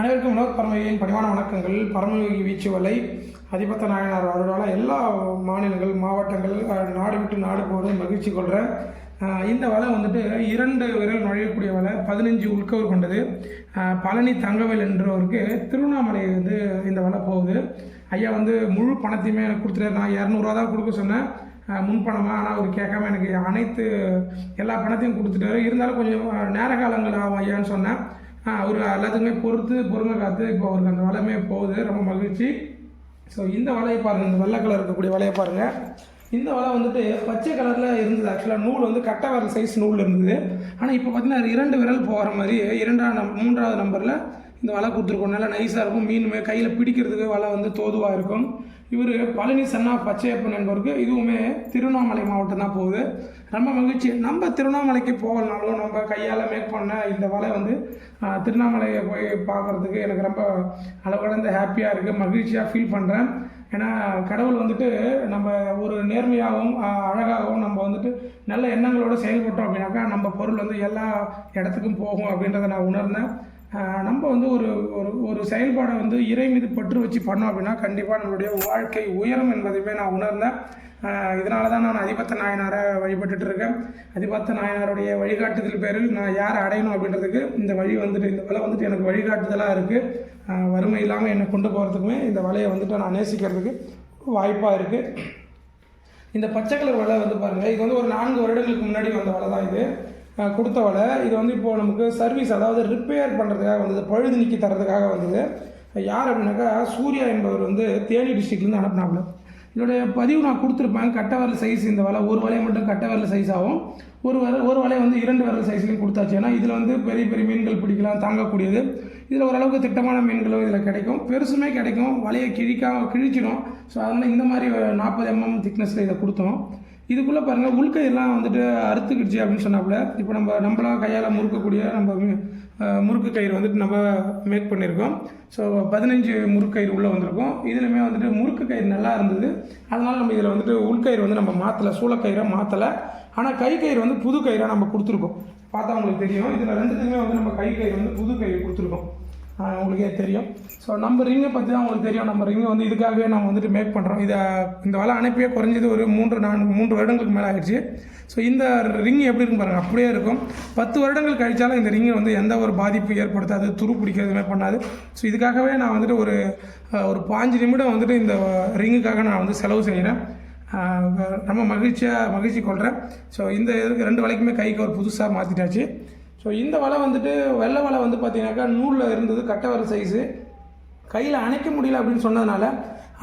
அனைவருக்கும் வினோத் பரமயோகியின் பணிவான வணக்கங்கள். பரமயோகி வீச்சு வலை அதிபத்த நாயனார் அவர்களால் எல்லா மாநிலங்கள் மாவட்டங்கள் நாடு விட்டு நாடு போவது மகிழ்ச்சி கொள்கிறேன் இந்த வலை வந்துட்டு இரண்டு விரல் நுழையக்கூடிய வலை பதினஞ்சு உட்கவர் கொண்டது. பழனி தங்கவேல் என்றவருக்கு திருவண்ணாமலை வந்து இந்த வலை போகுது. ஐயா வந்து முழு பணத்தையுமே எனக்கு கொடுத்துட்டாரு. நான் இரநூறுவா தான் கொடுக்க சொன்னேன். முன்பணமாக ஆனால் அவர் கேட்காம எனக்கு அனைத்து எல்லா பணத்தையும் கொடுத்துட்டாரு. இருந்தாலும் கொஞ்சம் நேர காலங்கள் ஆகும் ஐயான்னு சொன்னேன். அவர் எல்லாத்துக்குமே பொறுத்து பொறுமை காத்து இப்போ அவருக்கு அந்த வலையுமே போகுது. ரொம்ப மகிழ்ச்சி. ஸோ இந்த வலையை பாருங்கள் இந்த வெள்ளை கலர் இருக்கக்கூடிய வலையை பாருங்கள் இந்த வலை வந்துட்டு பச்சை கலரில் இருந்தது. ஆக்சுவலாக நூல் வந்து கட்டை விரல் சைஸ் நூல் இருந்தது. ஆனால் இப்போ பார்த்தீங்கன்னா இரண்டு விரல் போகிற மாதிரி இரண்டாம் நம் மூன்றாவது நம்பரில் இந்த வலை கொடுத்துருக்கோம் நல்லா நைஸாக இருக்கும். மீனுமே கையில் பிடிக்கிறதுக்கு வலை வந்து தோதுவாக இருக்கும். இவர் பழனி சன்னா பச்சையப்பன் என்பவருக்கு இதுவுமே திருவண்ணாமலை மாவட்டம் தான் போகுது. ரொம்ப மகிழ்ச்சி. நம்ம திருவண்ணாமலைக்கு போகலனாலும் நம்ம கையால் மேக் பண்ண இந்த வலை வந்து திருவண்ணாமலையை போய் பார்க்குறதுக்கு எனக்கு ரொம்ப அளவுகடந்த ஹாப்பியாக இருக்குது மகிழ்ச்சியாக ஃபீல் பண்ணுறேன் ஏன்னா கடவுள் வந்துட்டு நம்ம ஒரு நேர்மையாகவும் அழகாகவும் நம்ம வந்துட்டு நல்ல எண்ணங்களோடு செயல்பட்டோம் அப்படின்னாக்கா நம்ம பொருள் வந்து எல்லா இடத்துக்கும் போகும் அப்படின்றத நான் உணர்ந்தேன். நம்ம வந்து ஒரு ஒரு ஒரு செயல்பாடை வந்து இறை மீது பற்று வச்சு பண்ணோம் அப்படின்னா கண்டிப்பாக நம்மளுடைய வாழ்க்கை உயரம் என்பதையுமே நான் உணர்ந்தேன். இதனால தான் நான் அதிபத்த நாயனாரை வழிபட்டுட்டு இருக்கேன் அதிபத்த நாயனாருடைய வழிகாட்டுதல் பேரில் நான் யாரை அடையணும் அப்படின்றதுக்கு இந்த வழி வந்துட்டு இந்த வலை வந்துட்டு எனக்கு வழிகாட்டுதலாக இருக்குது வறுமை இல்லாமல் என்னை கொண்டு போகிறதுக்குமே இந்த வலையை வந்துட்டு நான் நேசிக்கிறதுக்கு வாய்ப்பாக இருக்குது இந்த பச்சை கலர் வலை வந்து பாருங்கள் இது வந்து ஒரு நான்கு வருடங்களுக்கு முன்னாடி வந்த வலை தான் இது. கொடுத்தவளை இது வந்து இப்போது நமக்கு சர்வீஸ் அதாவது ரிப்பேர் பண்ணுறதுக்காக வந்தது பழுது நீக்கி தரதுக்காக வந்தது. யார் அப்படின்னாக்கா சூர்யா என்பவர் வந்து தேனி டிஸ்ட்ரிக்ட்லேருந்து அனுப்பினாப்புல. என்னுடைய பதிவு நான் கொடுத்துருப்பேன். கட்ட வரல் சைஸ் இந்த வலை ஒரு வலையை மட்டும் கட்டை வரல் சைஸ் ஆகும். ஒரு வர ஒரு வலையை வந்து இரண்டு வரல் சைஸ்லையும் கொடுத்தாச்சு. ஏன்னா இதில் வந்து பெரிய பெரிய மீன்கள் பிடிக்கலாம் தாங்கக்கூடியது. இதில் ஓரளவுக்கு திட்டமான மீன்களும் இதில் கிடைக்கும். பெருசுமே கிடைக்கும். வலையை கிழிக்கா கிழிச்சிடும். ஸோ அதனால் இந்த மாதிரி நாற்பது எம்எம் திக்னஸில் இதை கொடுத்தோம். இதுக்குள்ளே பாருங்கள் உள்கையெல்லாம் வந்துட்டு அறுத்துக்கிடுச்சு அப்படின்னு சொன்னாப்புல. இப்போ நம்ம நம்மளா கையால் முறுக்கக்கூடிய நம்ம முறுக்கு கயிறு வந்துட்டு நம்ம மேக் பண்ணியிருக்கோம் ஸோ பதினஞ்சு முறுக்கயிறு உள்ளே வந்திருக்கோம். இதுலையுமே வந்துட்டு முறுக்கு கயிறு நல்லா இருந்தது. அதனால் நம்ம இதில் வந்துட்டு உள்கயிறு வந்து நம்ம மாற்றலை சூளக்கயிறை மாற்றலை ஆனால் கை கயிறு வந்து புது கயிறாக நம்ம கொடுத்துருக்கோம். பார்த்தா உங்களுக்கு தெரியும். இதில் ரெண்டுத்துக்குமே வந்து நம்ம கை கயிறு வந்து புது கயிறு கொடுத்துருக்கோம். உங்களுக்கே தெரியும். ஸோ நம்ம ரிங்கை பற்றி தான் உங்களுக்கு தெரியும். நம்ம ரிங்கை வந்து இதுக்காகவே நம்ம வந்துட்டு மேக் பண்ணுறோம் இதை இந்த வலை அனுப்பியே குறைஞ்சது ஒரு மூன்று நான்கு மூன்று வருடங்களுக்கு மேலே ஆகிடுச்சு ஸோ இந்த ரிங் எப்படி இருக்கும் பாருங்கள் அப்படியே இருக்கும். பத்து வருடங்கள் கழித்தாலும் இந்த ரிங்கை வந்து எந்த ஒரு பாதிப்பு ஏற்படுத்தாது துரு பிடிக்கிறதுமே பண்ணாது. ஸோ இதுக்காகவே நான் வந்துட்டு ஒரு ஒரு பாஞ்சு நிமிடம் வந்துட்டு இந்த ரிங்குக்காக நான் வந்து செலவு செய்கிறேன் ரொம்ப மகிழ்ச்சியாக மகிழ்ச்சி கொள்கிறேன் ஸோ இந்த இதுக்கு ரெண்டு வலைக்குமே கைக்கு ஒரு புதுசாக மாற்றிட்டாச்சு ஸோ இந்த வலை வந்துட்டு வெள்ளை வலை வந்து பார்த்தீங்கன்னாக்கா நூலில் இருந்தது கட்டை வர சைஸு கையில் அணைக்க முடியல அப்படின்னு சொன்னதுனால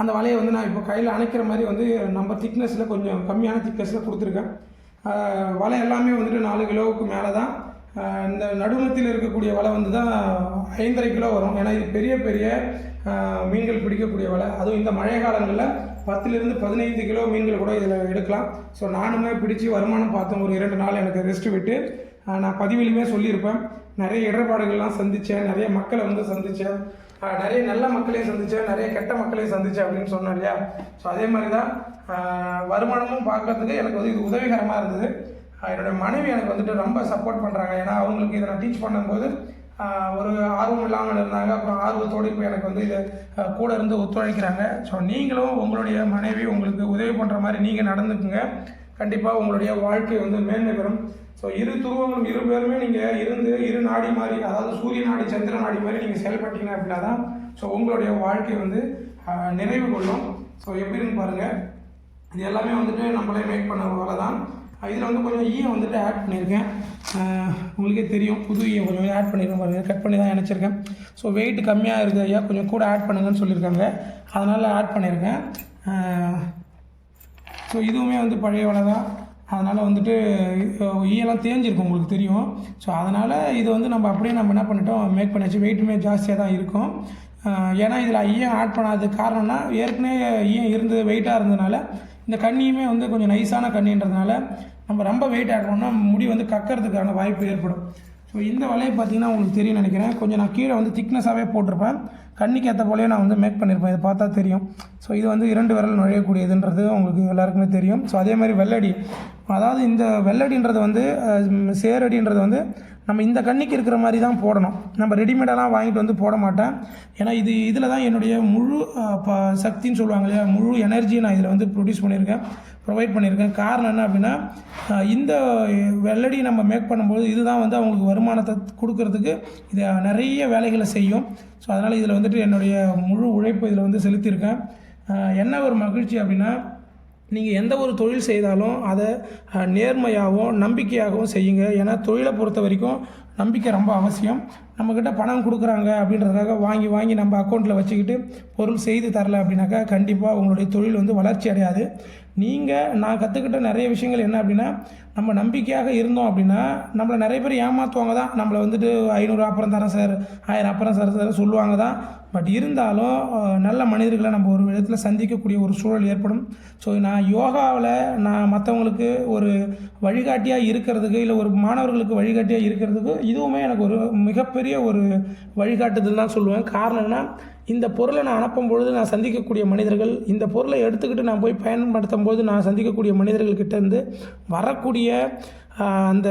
அந்த வலையை வந்து நான் இப்போ கையில் அணைக்கிற மாதிரி வந்து நம்ம திக்னஸில் கொஞ்சம் கம்மியான திக்னஸில் கொடுத்துருக்கேன். வலை எல்லாமே வந்துட்டு நாலு கிலோவுக்கு மேலே தான் இந்த நடுமத்தில் இருக்கக்கூடிய வலை வந்து தான் ஐந்தரை கிலோ வரும். ஏன்னா இது பெரிய பெரிய மீன்கள் பிடிக்கக்கூடிய வலை. அதுவும் இந்த மழை காலங்களில் பத்துலேருந்து பதினைந்து கிலோ மீன்கள் கூட இதில் எடுக்கலாம். ஸோ நானுமே பிடிச்சி வருமானம் பார்த்தேன் ஒரு இரண்டு நாள் எனக்கு ரெஸ்ட் விட்டு நான் பதிவிலுமே சொல்லியிருப்பேன். நிறைய இடர்பாடுகள்லாம் சந்தித்தேன் நிறைய மக்களை வந்து சந்தித்தேன் நிறைய நல்ல மக்களையும் சந்தித்தேன் நிறைய கெட்ட மக்களையும் சந்தித்தேன் அப்படின்னு சொன்னேன் இல்லையா? ஸோ அதே மாதிரி தான் வருமானமும் பார்க்கறதுக்கு எனக்கு வந்து இது உதவிகரமாக இருந்தது. என்னுடைய மனைவி எனக்கு வந்துட்டு ரொம்ப சப்போர்ட் பண்ணுறாங்க ஏன்னா அவங்களுக்கு இதை நான் டீச் பண்ணும்போது ஒரு ஆர்வம் இல்லாமல் இருந்தாங்க. அப்புறம் ஆர்வத்தோடு இப்போ எனக்கு வந்து இது கூட இருந்து ஒத்துழைக்கிறாங்க. ஸோ நீங்களும் உங்களுடைய மனைவி உங்களுக்கு உதவி பண்ணுற மாதிரி நீங்கள் நடந்துக்குங்க. கண்டிப்பாக உங்களுடைய வாழ்க்கை வந்து மேன்மை பெறும். ஸோ இரு துருவங்களும் இரு பேருமே நீங்கள் இருந்து இரு நாடி மாதிரி அதாவது சூரிய நாடி சந்திர நாடி மாதிரி நீங்கள் செயல்பட்டீங்க அப்படின்னா தான் ஸோ உங்களுடைய வாழ்க்கை வந்து நிறைவு கொள்ளும். ஸோ எப்படின்னு பாருங்கள் இது எல்லாமே வந்துட்டு நம்மளே மேக் பண்ண வேலை தான். இதில் வந்து கொஞ்சம் ஈயை வந்துட்டு ஆட் பண்ணியிருக்கேன். உங்களுக்கே தெரியும் புது ஈயம் கொஞ்சம் ஆட் பண்ணியிருக்கேன் பாருங்கள் கட் பண்ணி தான் நினச்சிருக்கேன். ஸோ வெயிட் கம்மியாக இருக்குது ஐயா. கொஞ்சம் கூட ஆட் பண்ணுங்கன்னு சொல்லியிருக்காங்க. அதனால் ஆட் பண்ணியிருக்கேன். ஸோ இதுவுமே வந்து பழைய வலை தான். அதனால் வந்துட்டு ஈயெல்லாம் தேஞ்சிருக்கும் உங்களுக்கு தெரியும். ஸோ அதனால் இது வந்து நம்ம அப்படியே நம்ம என்ன பண்ணிட்டோம் மேக் பண்ணியாச்சு வெயிட்டுமே ஜாஸ்தியாக தான் இருக்கும். ஏன்னா இதில் ஈயம் ஆட் பண்ணாததுக்கு காரணம்னா ஏற்கனவே ஈயம் இருந்தது வெயிட்டாக இருந்ததுனால இந்த கண்ணியுமே வந்து கொஞ்சம் நைஸான கண்ணின்றதுனால நம்ம ரொம்ப வெயிட் ஆட் பண்ணோம்னா முடி வந்து கக்கறதுக்கான வாய்ப்பு ஏற்படும். ஸோ இந்த வலையை பார்த்தீங்கன்னா உங்களுக்கு தெரியும் நினைக்கிறேன். கொஞ்சம் நான் கீழே வந்து திக்னஸாகவே போட்டிருப்பேன். கண்ணிக்கு ஏற்ற போலேயே நான் வந்து மேக் பண்ணியிருப்பேன் இதை பார்த்தா தெரியும். ஸோ இது வந்து இரண்டு விரல் நுழையக்கூடியதுன்றது உங்களுக்கு எல்லாருக்குமே தெரியும். ஸோ அதே மாதிரி வெள்ளடி. அதாவது இந்த வெள்ளடின்றது வந்து சேரடின்றது வந்து நம்ம இந்த கண்ணிக்கு இருக்கிற மாதிரி தான் போடணும். நம்ம ரெடிமேடெல்லாம் வாங்கிட்டு வந்து போட மாட்டேன். ஏன்னா இது இதில் தான் என்னுடைய முழு ப சக்தின்னு சொல்லுவாங்க இல்லையா? முழு எனர்ஜியை நான் இதில் வந்து ப்ரொடியூஸ் பண்ணியிருக்கேன். ப்ரொவைட் பண்ணியிருக்கேன். காரணம் என்ன அப்படின்னா இந்த வெள்ளடி நம்ம மேக் பண்ணும்போது இதுதான் வந்து அவங்களுக்கு வருமானத்தை கொடுக்கறதுக்கு இதை நிறைய வேலைகளை செய்யும். ஸோ அதனால் இதில் வந்துட்டு என்னுடைய முழு உழைப்பு இதில் வந்து செலுத்தியிருக்கேன். என்ன ஒரு மகிழ்ச்சி அப்படின்னா நீங்கள் எந்த ஒரு தொழில் செய்தாலும் அதை நேர்மையாகவும் நம்பிக்கையாகவும் செய்யுங்க. ஏன்னா தொழிலை பொறுத்த வரைக்கும் நம்பிக்கை ரொம்ப அவசியம். நம்மக்கிட்ட பணம் கொடுக்குறாங்க அப்படின்றதுக்காக வாங்கி வாங்கி நம்ம அக்கௌண்ட்டில் வச்சுக்கிட்டு பொருள் செய்து தரல அப்படின்னாக்கா கண்டிப்பாக உங்களுடைய தொழில் வந்து வளர்ச்சி அடையாது. நீங்கள் நான் கற்றுக்கிட்ட நிறைய விஷயங்கள் என்ன அப்படின்னா நம்ம நம்பிக்கையாக இருந்தோம் அப்படின்னா நம்மளை நிறைய பேர் ஏமாற்றுவாங்க தான். நம்மளை வந்துட்டு ஐநூறு அப்புறம் தரேன் சார் ஆயிரம் அப்புறம் சார் சார் சொல்லுவாங்க தான். பட் இருந்தாலும் நல்ல மனிதர்களை நம்ம ஒரு விதத்தில் சந்திக்கக்கூடிய ஒரு சூழல் ஏற்படும். ஸோ நான் யோகாவில் நான் மற்றவங்களுக்கு ஒரு வழிகாட்டியாக இருக்கிறதுக்கு இல்லை ஒரு மாணவர்களுக்கு வழிகாட்டியாக இருக்கிறதுக்கு இதுவுமே எனக்கு ஒரு மிகப்பெரிய ஒரு வழிகாட்டுதல் தான் சொல்லுவேன். காரணம் என்ன இந்த பொருளை நான் அனுப்பும் பொழுது நான் சந்திக்கக்கூடிய மனிதர்கள் இந்த பொருளை எடுத்துக்கிட்டு நான் போய் பயன்படுத்தும் போது நான் சந்திக்கக்கூடிய மனிதர்கள்கிட்ட இருந்து வரக்கூடிய அந்த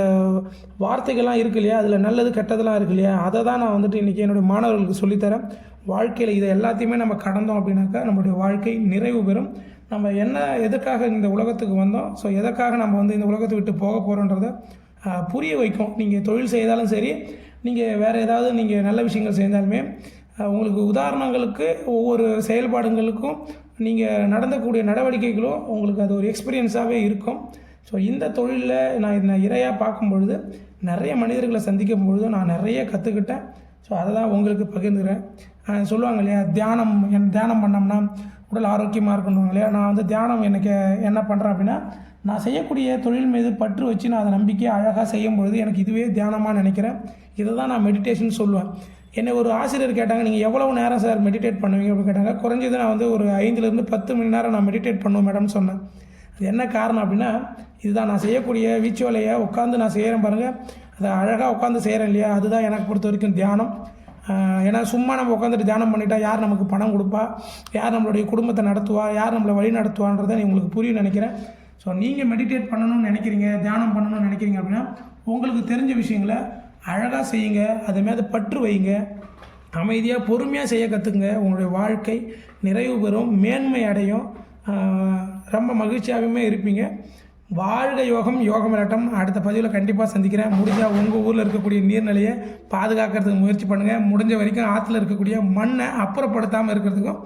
வார்த்தைகள்லாம் இருக்கு இல்லையா? அதில் நல்லது கெட்டதெல்லாம் இருக்கு இல்லையா? அதை தான் நான் வந்துட்டு இன்றைக்கி என்னுடைய மாணவர்களுக்கு சொல்லித்தரேன். வாழ்க்கையில் இதை எல்லாத்தையுமே நம்ம கடந்தோம் அப்படின்னாக்கா நம்மளுடைய வாழ்க்கை நிறைவு பெறும். நம்ம என்ன எதுக்காக இந்த உலகத்துக்கு வந்தோம்? ஸோ எதற்காக நம்ம வந்து இந்த உலகத்தை விட்டு போக போகிறோன்றத புரிய வைக்கும். நீங்கள் தொழில் செய்தாலும் சரி நீங்கள் வேறு ஏதாவது நீங்கள் நல்ல விஷயங்கள் செய்தாலுமே உங்களுக்கு உதாரணங்களுக்கு ஒவ்வொரு செயல்பாடுகளுக்கும் நீங்கள் நடந்தக்கூடிய நடவடிக்கைகளும் உங்களுக்கு அது ஒரு எக்ஸ்பீரியன்ஸாகவே இருக்கும். ஸோ இந்த தொழிலில் நான் இதை நான் இறையாக பார்க்கும் பொழுது நிறைய மனிதர்களை சந்திக்கும் பொழுது நான் நிறைய கற்றுக்கிட்டேன் ஸோ அதை தான் உங்களுக்கு பகிர்ந்துக்கிறேன். சொல்லுவாங்க இல்லையா தியானம் என் தியானம் பண்ணோம்னா உடல் ஆரோக்கியமாக இருக்கணும் இல்லையா? நான் வந்து தியானம் எனக்கு என்ன பண்ணுறேன் அப்படின்னா நான் செய்யக்கூடிய தொழில் மீது பற்று வச்சு நான் அதை நம்பிக்கையை அழகாக செய்யும் பொழுது எனக்கு இதுவே தியானமாக நினைக்கிறேன். இதை தான் நான் மெடிடேஷன் சொல்லுவேன். என்னை ஒரு ஆசிரியர் கேட்டாங்க நீங்கள் எவ்வளவு நேரம் சார் மெடிடேட் பண்ணுவீங்க? அப்படின்னு கேட்டாங்க. குறைஞ்சது நான் வந்து ஒரு ஐந்துலேருந்து பத்து மணி நேரம் நான் மெடிடேட் பண்ணுவேன் மேடம்னு சொன்னேன். அது என்ன காரணம் அப்படின்னா இதுதான் நான் செய்யக்கூடிய வீச்சுவலையை உட்காந்து நான் செய்கிறேன் பாருங்கள் அதை அழகாக உட்காந்து செய்கிறேன் இல்லையா? அதுதான் எனக்கு பொறுத்த வரைக்கும் தியானம். ஏன்னா சும்மா நம்ம உட்காந்துட்டு தியானம் பண்ணிட்டா யார் நமக்கு பணம் கொடுப்பா? யார் நம்மளுடைய குடும்பத்தை நடத்துவா? யார் நம்மளை வழி நடத்துவான்றதை உங்களுக்கு புரியும் நினைக்கிறேன். ஸோ நீங்கள் மெடிடேட் பண்ணணும்னு நினைக்கிறீங்க தியானம் பண்ணணும்னு நினைக்கிறீங்க அப்படின்னா உங்களுக்கு தெரிஞ்ச விஷயங்களை அழகாக செய்யுங்க அது மேலே பற்று வைங்க அமைதியாக பொறுமையாக செய்ய கற்றுக்குங்க உங்களுடைய வாழ்க்கை நிறைவு பெறும் மேன்மை அடையும். ரொம்ப மகிழ்ச்சியாகவுமே இருப்பீங்க. வாழ்க யோகம் யோகம் விளாட்டம் அடுத்த பதிவில் கண்டிப்பாக சந்திக்கிறேன். முடிஞ்சால் உங்கள் ஊரில் இருக்கக்கூடிய நீர்நிலையை பாதுகாக்கிறதுக்கு முயற்சி பண்ணுங்கள் முடிஞ்ச வரைக்கும் ஆற்றுல இருக்கக்கூடிய மண்ணை அப்புறப்படுத்தாமல் இருக்கிறதுக்கும்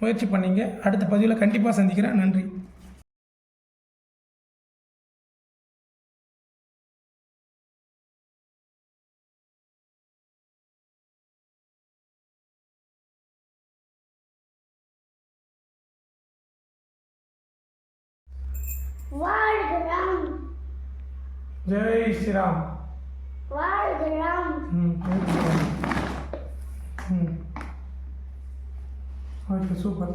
முயற்சி பண்ணிங்க. அடுத்த பதிவில் கண்டிப்பாக சந்திக்கிறேன். நன்றி. జై శ్రీరామ్ ఓకే సూపర్